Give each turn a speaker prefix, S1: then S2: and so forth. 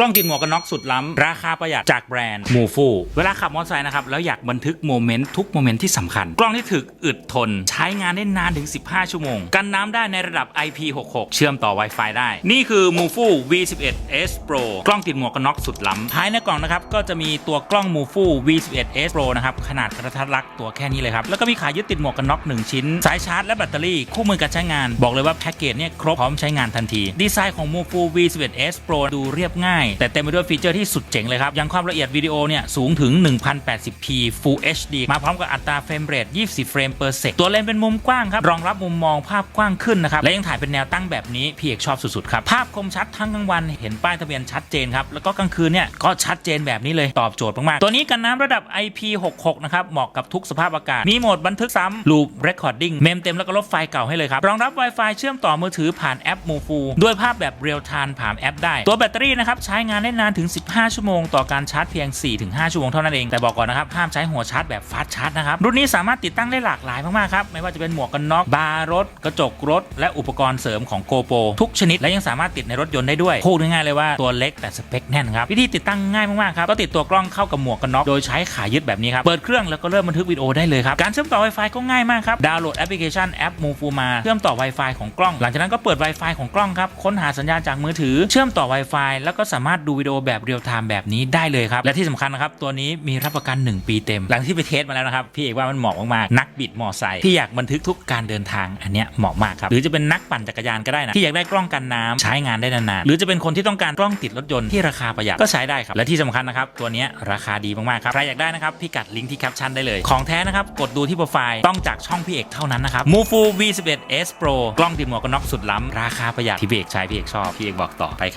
S1: กล้องติดหมวกกันน็อกสุดล้ำ ราคาประหยัดจากแบรนด์มูฟูเวลาขับมอเตอร์ไซค์นะครับ แล้วอยากบันทึกโมเมนต์ทุกโมเมนต์ที่สำคัญ กล้องที่ถึกอึดทน ใช้งานได้นานถึง 15 ชั่วโมง กันน้ำได้ในระดับ IP66 เชื่อมต่อ Wi-Fi ได้ นี่คือ m o f u V11S Pro กล้องติดหมวกกันน็อกสุดล้ำภายในกล่องนะครับก็จะมีตัวกล้อง m o f u V11S Pro นะครับขนาดกระทัดรักตัวแค่นี้เลยครับแล้วก็มีขายึดติดหมวกกันน็อกหนึ่งชิ้นสายชาร์จและแบตเตอรี่คู่มือการใช้งาน บอกเลยว่าแพ็กเกจเนี่ยครบพร้อมใช้งานทันที ดีไซน์ของ m o f u V11S Pro ดูเรียบง่ายแต่เต็มไปด้วยฟีเจอร์ที่สุดเจ๋งเลยครับยังความละเอียดวิดีโอเนี่ยสูงถึง 1080p Full HD มาพร้อมกับอัตราเฟรมเรท24เฟรม per sec ตัวเลนส์เป็นมุมกว้างครับรองรับมุมมองภาพกว้างขึ้นนะครับและยังถ่ายเป็นแนวตั้งแบบนี้พี่เอกชอบสุดๆครับภาพคมชัดทั้งกลางวันเห็นป้ายทะเบียนชัดเจนครับแล้วก็กลางคืนเนี่ยก็ชัดเจนแบบนี้เลยตอบโจทย์มากๆตัวนี้กันน้ำระดับ IP66 นะครับเหมาะกับทุกสภาพอากาศมีโหมดบันทึกซ้ำ Loop Recording เมมเต็มแล้วก็ลบไฟล์เก่าให้เลยครับรองรับ Wi-Fi เชื่อมต่อมือถือผ่านแอป Mofu ด้วยภาพแบบเรียลไทม์ผ่านแอปได้ตัวแบตเตอรี่นะครับใช้งานได้นานถึง 15 ชั่วโมง ต่อการชาร์จเพียง 4-5 ชั่วโมงเท่านั้นเอง แต่บอกก่อนนะครับ ห้ามใช้หัวชาร์จแบบฟาสต์ชาร์จนะครับ รุ่นนี้สามารถติดตั้งได้หลากหลายมาก ๆ ครับ ไม่ว่าจะเป็นหมวกกันน็อก บาร์รถ กระจกรถ และอุปกรณ์เสริมของ GoPro ทุกชนิด และยังสามารถติดในรถยนต์ได้ด้วยพูดง่ายๆเลยว่าตัวเล็กแต่สเปคแน่นครับ วิธีติดตั้งง่ายมาก ๆ ครับ ก็ติดตัวกล้องเข้ากับหมวกกันน็อก โดยใช้ขายึดแบบนี้ครับ เปิดเครื่องแล้วก็เริ่มบันทึกวิดีโอได้เลยครับ การเชื่อมต่อ Wi-Fi ก็ง่ายมากครับ ดาวน์โหลดแอปพลิเคชันแอป Mofu มา เชื่อมต่อ Wi-Fi ของกล้อง หลังจากนั้นก็เปิด Wi-Fi ของกล้องครับ ค้นหาสัญญาณจากมือถือ เชื่อมต่อ Wi-Fi แล้วก็สาามารถดูวิดีโอแบบเรียลไทม์แบบนี้ได้เลยครับ และที่สำคัญนะครับ ตัวนี้มีรับประกัน 1 ปีเต็ม หลังที่ไปเทสมาแล้วนะครับ พี่เอกว่ามันเหมาะมากๆนักบิดมอไซค์ที่อยากบันทึกทุกการเดินทางอันเนี้ยเหมาะมากครับหรือจะเป็นนักปั่นจักรยานก็ได้นะที่อยากได้กล้องกันน้ำใช้งานได้นานๆหรือจะเป็นคนที่ต้องการกล้องติดรถยนต์ที่ราคาประหยัดก็ใช้ได้ครับและที่สำคัญนะครับตัวนี้ราคาดีมากๆครับใครอยากได้นะครับพี่กัดลิงก์ที่แคปชั่นได้เลยของแท้นะครับกดดูที่โปรไฟล์ต้องจากช่องพี่เอกเท่านั้นนะครับ Mofu V11S Pro กล้องติดหมวกกันน็อกสุดล้ำราคาประหยัดที่พี่เอกใช้พี่เอกชอบพี่เอกบอกต่อไปครับ